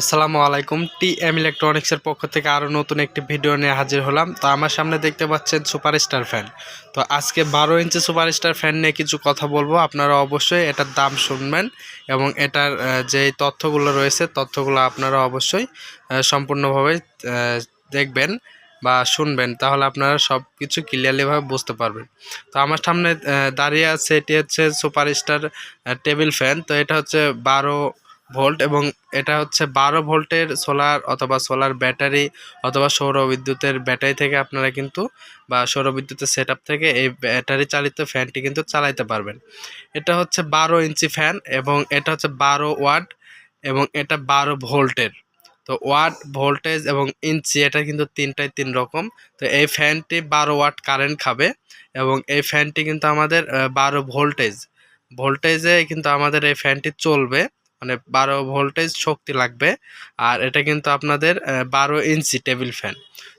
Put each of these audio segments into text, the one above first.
আসসালামু আলাইকুম। T M ইলেকট্রনিক্সের পক্ষ থেকে আরও নতুন একটি ভিডিও নিয়ে হাজির হলাম। তো আমার সামনে দেখতে পাচ্ছেন সুপারস্টার ফ্যান। তো আজকে বারো ইঞ্চি সুপারস্টার ফ্যান নিয়ে কিছু কথা বলব। আপনারা অবশ্যই এটার দাম শুনবেন এবং এটার যে তথ্যগুলো রয়েছে, তথ্যগুলো আপনারা অবশ্যই সম্পূর্ণভাবে দেখবেন বা শুনবেন। তাহলে আপনারা সব কিছু ক্লিয়ারলিভাবে বুঝতে পারবেন। তো আমার সামনে দাঁড়িয়ে আছে, এটি হচ্ছে সুপারস্টার টেবিল ফ্যান। তো এটা হচ্ছে বারো ভোল্ট এবং এটা হচ্ছে বারো ভোল্টের সোলার অথবা সোলার ব্যাটারি অথবা সৌর বিদ্যুতের ব্যাটারি থেকে আপনারা কিন্তু বা সৌর বিদ্যুতের সেট থেকে এই ব্যাটারি চালিত ফ্যানটি কিন্তু চালাইতে পারবেন। এটা হচ্ছে বারো ইঞ্চি ফ্যান এবং এটা হচ্ছে বারো ওয়াট এবং এটা বারো ভোল্টের। তো ওয়াট, ভোল্টেজ এবং ইঞ্চি এটা কিন্তু তিনটাই তিন রকম। তো এই ফ্যানটি বারো ওয়াট কারেন্ট খাবে এবং এই ফ্যানটি কিন্তু আমাদের বারো ভোল্টেজ। ভোল্টেজে কিন্তু আমাদের এই ফ্যানটি চলবে। মানে বারো ভোল্টেজ শক্তি লাগবে। আর এটা কিন্তু আপনাদের বারো ইঞ্চি টেবিল ফ্যান।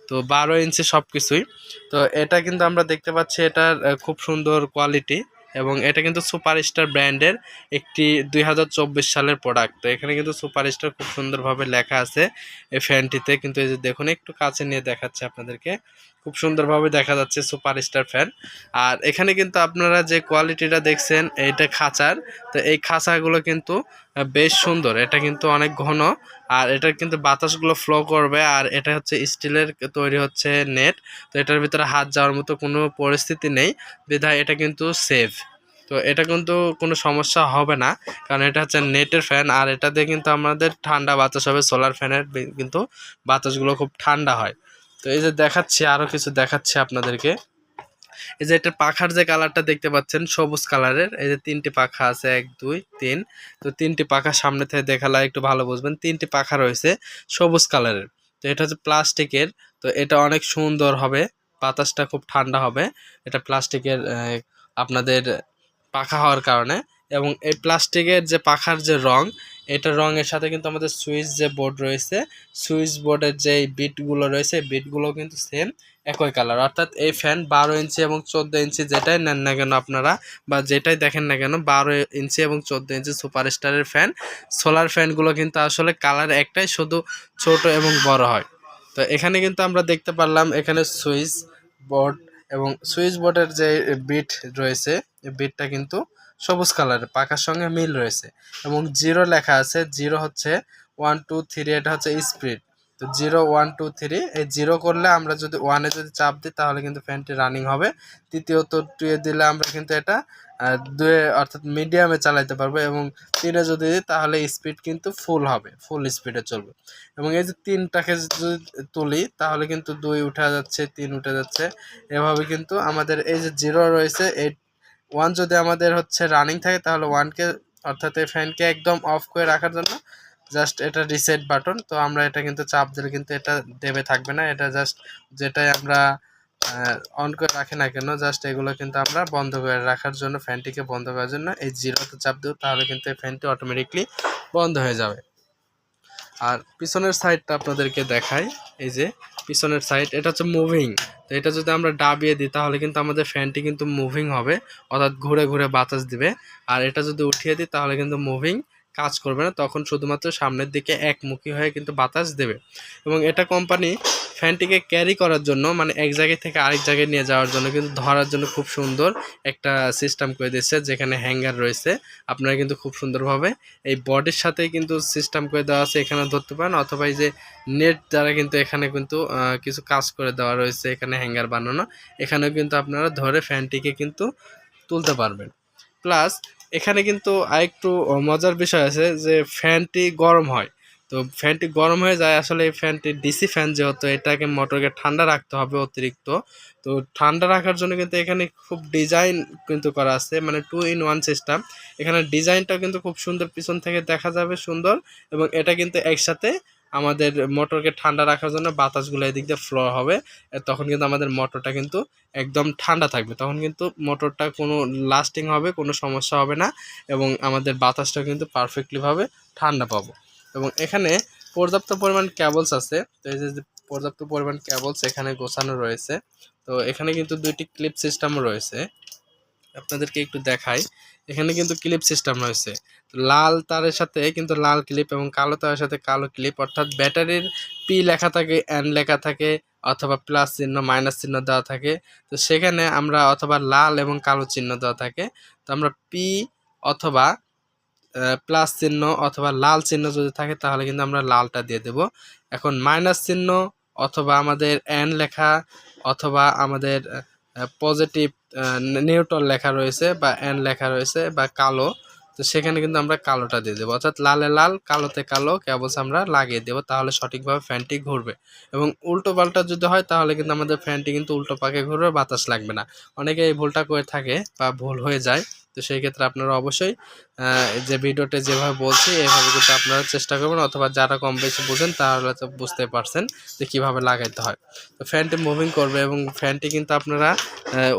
তো বারো ইঞ্চি সব কিছুই তো এটা কিন্তু আমরা দেখতে পাচ্ছি, এটার খুব সুন্দর কোয়ালিটি এবং এটা কিন্তু সুপারস্টার ব্র্যান্ডের একটি দুই হাজার চব্বিশ সালের প্রোডাক্ট তো এখানে কিন্তু সুপারস্টার খুব সুন্দরভাবে লেখা আছে এই ফ্যানটিতে কিন্তু এই যে দেখুন, একটু কাছে নিয়ে দেখাচ্ছে আপনাদেরকে। খুব সুন্দরভাবে দেখা যাচ্ছে সুপারস্টার ফ্যান আর এখানে কিন্তু আপনারা যে কোয়ালিটিটা দেখছেন, এইটা খাঁচার। তো এই খাঁচাগুলো কিন্তু বেশ সুন্দর। এটা কিন্তু অনেক ঘন। আর এটার কিন্তু বাতাসগুলো ফ্লো করবে আর এটা হচ্ছে স্টিলের তৈরি হচ্ছে নেট তো এটার ভিতরে হাত যাওয়ার মতো কোনো পরিস্থিতি নেই। বিধায় এটা কিন্তু সেফ তো এটা কিন্তু কোনো সমস্যা হবে না, কারণ এটা হচ্ছে নেটের ফ্যান আর এটা দিয়ে কিন্তু আমাদের ঠান্ডা বাতাস হবে সোলার ফ্যানের কিন্তু বাতাসগুলো খুব ঠান্ডা হয়। তো এই যে দেখাচ্ছি আরও কিছু দেখাচ্ছি আপনাদেরকে। এই যে এটা পাখার যে কালারটা দেখতে পাচ্ছেন, সবুজ কালারের, এই যে তিনটি পাখা আছে, এক, দুই, তিন। তো তিনটি পাখা সামনে থেকে দেখালে একটু ভালো বুঝবেন, তিনটি পাখা রয়েছে সবুজ কালারের। তো এটা হচ্ছে প্লাস্টিকের, তো এটা অনেক সুন্দর হবে, বাতাসটা খুব ঠান্ডা হবে। এটা প্লাস্টিকের আপনাদের পাখা হওয়ার কারণে। এবং এই প্লাস্টিকের যে পাখার যে রং, এটা রঙের সাথে কিন্তু আমাদের সুইচ যে বোর্ড রয়েছে, সুইচ বোর্ডের যে বিটগুলো রয়েছে বিটগুলো কিন্তু সেম একই কালার অর্থাৎ এই ফ্যান বারো ইঞ্চি এবং চোদ্দ ইঞ্চি যেটাই নেন না কেন আপনারা, বা যেটাই দেখেন না কেন, বারো ইঞ্চি এবং চোদ্দ ইঞ্চি সুপারস্টারের ফ্যান সোলার ফ্যানগুলো কিন্তু আসলে কালার একটাই, শুধু ছোট এবং বড় হয়। তো এখানে কিন্তু আমরা দেখতে পারলাম, এখানে সুইচ বোর্ড এবং সুইচ বোর্ডের যে বিট রয়েছে বিটটা কিন্তু সবুজ কালারের পাখার সঙ্গে মিল রয়েছে। এবং জিরো লেখা আছে, জিরো হচ্ছে ওয়ান টু থ্রি এটা হচ্ছে স্পিড তো জিরো ওয়ান টু থ্রি এই জিরো করলে আমরা যদি ওয়ানে যদি চাপ দিই, তাহলে কিন্তু ফ্যানটি রানিং হবে। তৃতীয়ত টুয়ে দিলে আমরা কিন্তু এটা দুয়ে অর্থাৎ মিডিয়ামে চালাইতে পারব এবং তিনে যদি দিই, তাহলে স্পিড কিন্তু ফুল হবে ফুল স্পিডে চলবে। এবং এই যে তিনটাকে যদি তুলি, তাহলে কিন্তু দুই উঠে যাচ্ছে, তিন উঠে যাচ্ছে। এভাবে কিন্তু আমাদের এই যে জিরো রয়েছে, এই ওয়ান যদি আমাদের হচ্ছে রানিং থাকে, তাহলে ওয়ানকে অর্থাৎ এই ফ্যানকে একদম অফ করে রাখার জন্য জাস্ট এটা রিসেট বাটন তো আমরা এটা কিন্তু চাপ দিলে কিন্তু এটা দেবে, থাকবে না। এটা জাস্ট যেটাই আমরা অন করে রাখি না কেন জাস্ট এগুলো কিন্তু আমরা বন্ধ করে রাখার জন্য ফ্যানটিকে বন্ধ করার জন্য এই জিরোতে চাপ দেবো, তাহলে কিন্তু এই ফ্যানটি অটোমেটিকলি বন্ধ হয়ে যাবে। আর পিছনের সাইডটা আপনাদেরকে দেখাই, এই যে পিছনের সাইড এটা হচ্ছে মুভিং তো এটা যদি আমরা ডাবিয়ে দিই, তাহলে কিন্তু আমাদের ফ্যানটি কিন্তু মুভিং হবে। অর্থাৎ ঘুরে ঘুরে বাতাস দিবে। আর এটা যদি উঠিয়ে দিই, তাহলে কিন্তু মুভিং কাজ করবে না। তখন শুধুমাত্র সামনের দিকে একমুখী হয়ে কিন্তু বাতাস দেবে। এবং এটা কোম্পানি ফ্যানটিকে ক্যারি করার জন্য মানে এক জায়গা থেকে আরেক জায়গায় নিয়ে যাওয়ার জন্য কিন্তু ধরার জন্য খুব সুন্দর একটা সিস্টেম করে দিয়েছে, যেখানে হ্যাঙ্গার রয়েছে। আপনারা কিন্তু খুব সুন্দরভাবে এই বডির সাথে কিন্তু সিস্টেম করে দেওয়া আছে, এখানে ধরতে পারেন। অথবা এই যে নেট দ্বারা কিন্তু এখানে কিন্তু কিছু কাজ করে দেওয়া রয়েছে, এখানে হ্যাঙ্গার বানানো। এখানেও কিন্তু আপনারা ধরে ফ্যানটিকে কিন্তু তুলতে পারবেন। প্লাস এখানে কিন্তু আরেকটু মজার বিষয় আছে যে ফ্যানটি গরম হয়। তো ফ্যানটি গরম হয়ে যায়। আসলে এই ফ্যানটি ডিসি ফ্যান যেহেতু, এটাকে মোটরকে ঠান্ডা রাখতে হবে অতিরিক্ত। তো ঠান্ডা রাখার জন্য কিন্তু এখানে খুব ডিজাইন কিন্তু করা আছে মানে টু ইন ওয়ান সিস্টেম। এখানে ডিজাইনটা কিন্তু খুব সুন্দর, পিছন থেকে দেখা যাবে সুন্দর এবং এটা কিন্তু একসাথে আমাদের মোটরকে ঠান্ডা রাখার জন্য বাতাসগুলো এদিক দিয়ে ফ্লো হবে। তখন কিন্তু আমাদের মোটরটা কিন্তু একদম ঠান্ডা থাকবে। তখন কিন্তু মোটরটা কোনো লাস্টিং হবে, কোনো সমস্যা হবে না এবং আমাদের বাতাসটা কিন্তু পারফেক্টলিভাবে ঠান্ডা পাবো। এবং এখানে পর্যাপ্ত পরিমাণ ক্যাবলস আছে। তো এই যে পর্যাপ্ত পরিমাণ ক্যাবলস এখানে গোছানো রয়েছে। তো এখানে কিন্তু দুইটি ক্লিপ সিস্টেমও রয়েছে। আপনাদেরকে একটু দেখাই। এখানে কিন্তু ক্লিপ সিস্টেম রয়েছে। লাল তারের সাথে কিন্তু লাল ক্লিপ এবং কালো তারের সাথে কালো ক্লিপ অর্থাৎ ব্যাটারির পি লেখা থাকে এন লেখা থাকে, অথবা প্লাস চিহ্ন মাইনাস চিহ্ন দেওয়া থাকে। তো সেখানে আমরা অথবা লাল এবং কালো চিহ্ন দেওয়া থাকে। তো আমরা পি অথবা প্লাস চিহ্ন অথবা লাল চিহ্ন যদি থাকে, তাহলে কিন্তু আমরা লালটা দিয়ে দেব। এখন মাইনাস চিহ্ন অথবা আমাদের এন লেখা অথবা আমাদের পজিটিভ নিউটন লেখা রয়েছে বা এন লেখা রয়েছে বা কালো তো সেখানে কিন্তু আমরা কালোটা দিয়ে দেবো। অর্থাৎ লালে লাল, কালোতে কালো, কেবল আমরা লাগিয়ে দেবো। তাহলে সঠিকভাবে ফ্যানটি ঘুরবে। এবং উল্টো পাল্টা যদি হয়, তাহলে কিন্তু আমাদের ফ্যানটি কিন্তু উল্টো পাকে ঘুরবে, বাতাস লাগবে না। অনেকে এই ভুলটা করে থাকে বা ভুল হয়ে যায়। তো সেই ক্ষেত্রে আপনারা অবশ্যই যে ভিডিওতে যেভাবে বলছি, এভাবে কিন্তু আপনারা চেষ্টা করবেন। অথবা যারা কম বেশি বুঝেন, তাহলে তো বুঝতে পারছেন যে কীভাবে লাগাইতে হয়। তো ফ্যানটি মুভিং করবে এবং ফ্যানটি কিন্তু আপনারা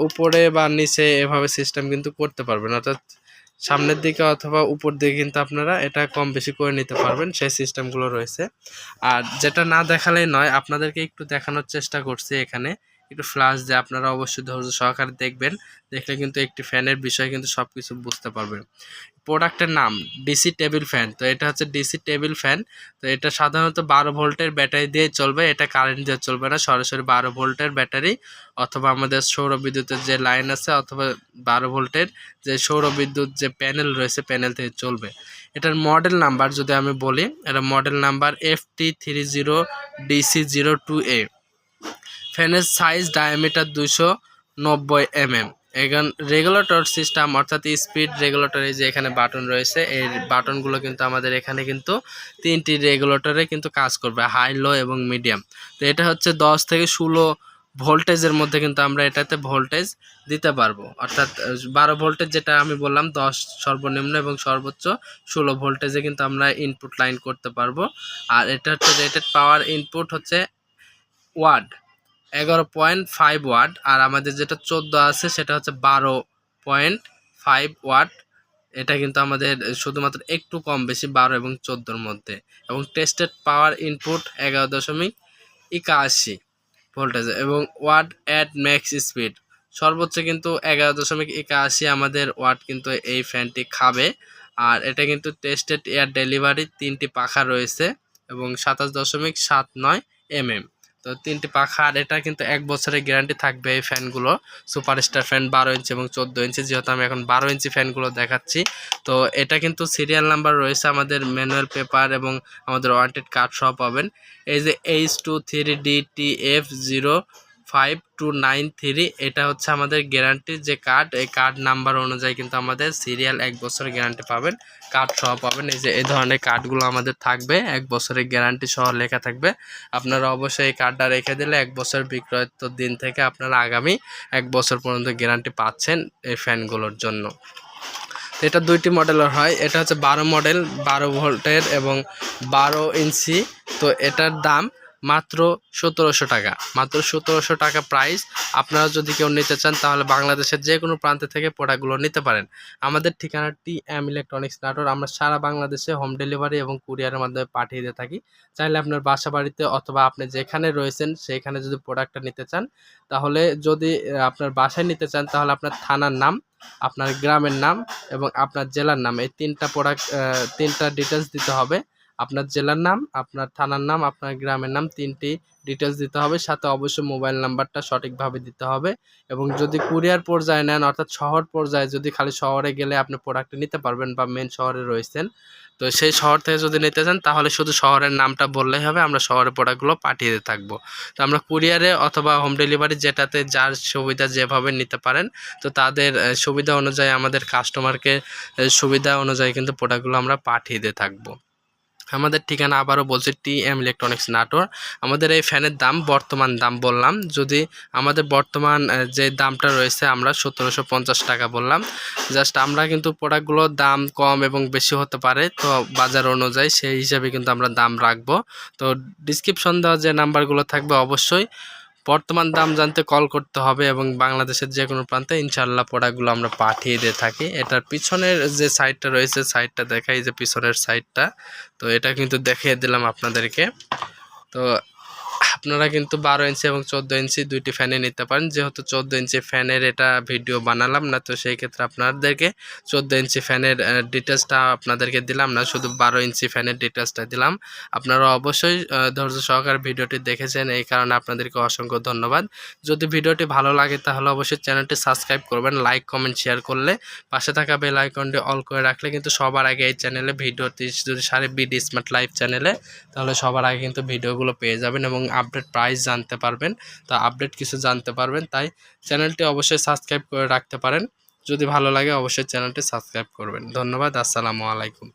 উপরে বা নিচে এভাবে সিস্টেম কিন্তু করতে পারবেন। অর্থাৎ সামনের দিকে অথবা উপর দিকে কিন্তু আপনারা এটা কম বেশি করে নিতে পারবেন, সেই সিস্টেমগুলো রয়েছে। আর যেটা না দেখালেই নয়, আপনাদেরকে একটু দেখানোর চেষ্টা করছি এখানে। একটু ফ্লাশ দিয়ে, আপনারা অবশ্যই ধৈর্য সহকারে দেখবেন। দেখলে কিন্তু একটি ফ্যানের বিষয়ে কিন্তু সব কিছু বুঝতে পারবেন। প্রোডাক্টের নাম ডিসি টেবিল ফ্যান তো এটা হচ্ছে ডিসি টেবিল ফ্যান তো এটা সাধারণত বারো ভোল্টের ব্যাটারি দিয়ে চলবে। এটা কারেন্ট দিয়ে চলবে না। সরাসরি বারো ভোল্টের ব্যাটারি অথবা আমাদের সৌর বিদ্যুতের যে লাইন আছে অথবা বারো ভোল্টের যে সৌর বিদ্যুৎ যে প্যানেল রয়েছে প্যানেল থেকে চলবে। এটার মডেল নাম্বার যদি আমি বলি এটা model number F T three zero DC zero two A ফ্যানের সাইজ ডায়ামিটার দুশো নব্বই এমএম এখন রেগুলেটর সিস্টেম অর্থাৎ স্পিড রেগুলেটরে যে এখানে বাটন রয়েছে, এই বাটনগুলো কিন্তু আমাদের এখানে কিন্তু তিনটি রেগুলেটরে কিন্তু কাজ করবে হাই লো এবং মিডিয়াম তো এটা হচ্ছে দশ থেকে ষোলো ভোল্টেজের মধ্যে কিন্তু আমরা এটাতে ভোল্টেজ দিতে পারব। অর্থাৎ বারো ভোল্টেজ যেটা আমি বললাম, দশ সর্বনিম্ন এবং সর্বোচ্চ ষোলো ভোল্টেজে কিন্তু আমরা ইনপুট লাইন করতে পারব। আর এটা হচ্ছে রেটেড পাওয়ার ইনপুট হচ্ছে ওয়ার্ড এগারো পয়েন্ট ফাইভ ওয়াট, আর আমাদের যেটা চোদ্দ আছে সেটা হচ্ছে বারো পয়েন্ট ফাইভ ওয়াট। এটা কিন্তু আমাদের শুধুমাত্র একটু কম বেশি বারো এবং চোদ্দোর মধ্যে। এবং টেস্টেড পাওয়ার ইনপুট এগারো দশমিক একাশি ভোল্টেজ এবং ওয়াট অ্যাট ম্যাক্স স্পিড সর্বোচ্চ কিন্তু এগারো দশমিক একাশি আমাদের ওয়াট কিন্তু এই ফ্যানটি খাবে। আর এটা কিন্তু টেস্টেড এয়ার ডেলিভারি তিনটি পাখা রয়েছে এবং সাতাশ দশমিক সাত নয় এমএম। তো তিনটি পাখা, আর এটা কিন্তু এক বছরের গ্যারান্টি থাকবে এই ফ্যানগুলো। সুপারস্টার ফ্যান বারো ইঞ্চি এবং চোদ্দ ইঞ্চি, যেহেতু আমি এখন বারো ইঞ্চি ফ্যানগুলো দেখাচ্ছি। তো এটা কিন্তু সিরিয়াল নাম্বার রয়েছে আমাদের ম্যানুয়াল পেপার এবং আমাদের ওয়ান্টেড কার্ড সহ পাবেন। এই যে H two three D T F zero five two nine three এটা হচ্ছে আমাদের গ্যারান্টির যে কার্ড এই কার্ড নাম্বার অনুযায়ী কিন্তু আমাদের সিরিয়াল এক বছরের গ্যারান্টি পাবেন। কার্ড সহ পাবেন। এই যে, এই ধরনের কার্ডগুলো আমাদের থাকবে। এক বছরের গ্যারান্টি সহ লেখা থাকবে। আপনারা অবশ্যই এই কার্ডটা রেখে দিলে এক বছর বিক্রয়ত্ব দিন থেকে আপনারা আগামী এক বছর পর্যন্ত গ্যারান্টি পাচ্ছেন এই ফ্যানগুলোর জন্য। এটা দুইটি মডেলের হয়। এটা হচ্ছে বারো মডেল বারো ভোল্টের এবং বারো ইঞ্চি তো এটার দাম মাত্র সতেরোশো টাকা। মাত্র সতেরোশো টাকা প্রাইস আপনারা যদি কেউ নিতে চান, তাহলে বাংলাদেশের যে কোনো প্রান্ত থেকে প্রোডাক্টগুলো নিতে পারেন। আমাদের ঠিকানা টি এম ইলেকট্রনিক্স নাটোর আমরা সারা বাংলাদেশে হোম ডেলিভারি এবং কুরিয়ারের মাধ্যমে পাঠিয়ে দিয়ে থাকি। চাইলে আপনার বাসা বাড়িতে অথবা আপনি যেখানে রয়েছেন সেইখানে যদি প্রোডাক্টটা নিতে চান, তাহলে যদি আপনার বাসায় নিতে চান, তাহলে আপনার থানার নাম, আপনার গ্রামের নাম এবং আপনার জেলার নাম, এই তিনটা প্রোডাক্ট তিনটা ডিটেলস দিতে হবে। আপনার জেলার নাম, আপনার থানার নাম, আপনার গ্রামের নাম তিনটি ডিটেলস দিতে হবে। সাথে অবশ্যই মোবাইল নাম্বারটা সঠিকভাবে দিতে হবে। এবং যদি কুরিয়ার পর্যায়ে নেন, অর্থাৎ শহর পর্যায়ে যদি খালি শহরে গেলে আপনি প্রোডাক্টটা নিতে পারবেন বা মেন শহরে রয়েছেন, তো সেই শহর থেকে যদি নিতে চান, তাহলে শুধু শহরের নামটা বললেই হবে। আমরা শহরের প্রোডাক্টগুলো পাঠিয়ে দিয়ে থাকব। তো আমরা কুরিয়ারে অথবা হোম ডেলিভারি যেটাতে যার সুবিধা যেভাবে নিতে পারেন, তো তাদের সুবিধা অনুযায়ী আমাদের কাস্টমারকে সুবিধা অনুযায়ী কিন্তু প্রোডাক্টগুলো আমরা পাঠিয়ে দিয়ে থাকব। আমাদের ঠিকানা আবারও বলছি টি এম ইলেকট্রনিক্স নাটোর। আমাদের এই ফ্যানের দাম, বর্তমান দাম বললাম। যদি আমাদের বর্তমান যে দামটা রয়েছে, আমরা সতেরোশো পঞ্চাশ টাকা বললাম। জাস্ট আমরা কিন্তু প্রোডাক্টগুলোর দাম কম এবং বেশি হতে পারে, তো বাজার অনুযায়ী সেই হিসাবে কিন্তু আমরা দাম রাখব। তো ডিসক্রিপশন দেওয়া যে নাম্বারগুলো থাকবে, অবশ্যই বর্তমান দাম জানতে কল করতে হবে এবং বাংলাদেশের যে কোনো প্রান্তে ইনশাল্লাহ প্রোডাক্টগুলো আমরা পাঠিয়ে দিয়ে থাকি। এটার পিছনের যে সাইডটা রয়েছে সাইডটা দেখাই যে পিছনের সাইডটা তো এটা কিন্তু দেখিয়ে দিলাম আপনাদেরকে। তো আপনারা কিন্তু বারো ইঞ্চি এবং চোদ্দ ইঞ্চি দুইটি ফ্যানে নিতে পারেন। যেহেতু চোদ্দ ইঞ্চি ফ্যানের এটা ভিডিও বানালাম না, তো সেই ক্ষেত্রে আপনাদেরকে চোদ্দ ইঞ্চি ফ্যানের ডিটেলসটা আপনাদেরকে দিলাম না, শুধু বারো ইঞ্চি ফ্যানের ডিটেলসটা দিলাম। আপনারা অবশ্যই ধৈর্য সহকারে ভিডিওটি দেখেছেন, এই কারণে আপনাদেরকে অসংখ্য ধন্যবাদ। যদি ভিডিওটি ভালো লাগে, তাহলে অবশ্যই চ্যানেলটি সাবস্ক্রাইব করবেন লাইক কমেন্ট শেয়ার করলে পাশে থাকা বেল আইকনটি অল করে রাখলে কিন্তু সবার আগে এই চ্যানেলে ভিডিওটি, যদি সারে বিডি স্মার্ট লাইভ চ্যানেলে তাহলে সবার আগে কিন্তু ভিডিওগুলো পেয়ে যাবেন এবং আপডেট প্রাইস জানতে পারবেন। তা আপডেট কিছু জানতে পারবেন, তাই চ্যানেলটি অবশ্যই সাবস্ক্রাইব করে রাখতে পারেন। যদি ভালো লাগে, অবশ্যই চ্যানেলটি সাবস্ক্রাইব করবেন। ধন্যবাদ, আসসালামু আলাইকুম।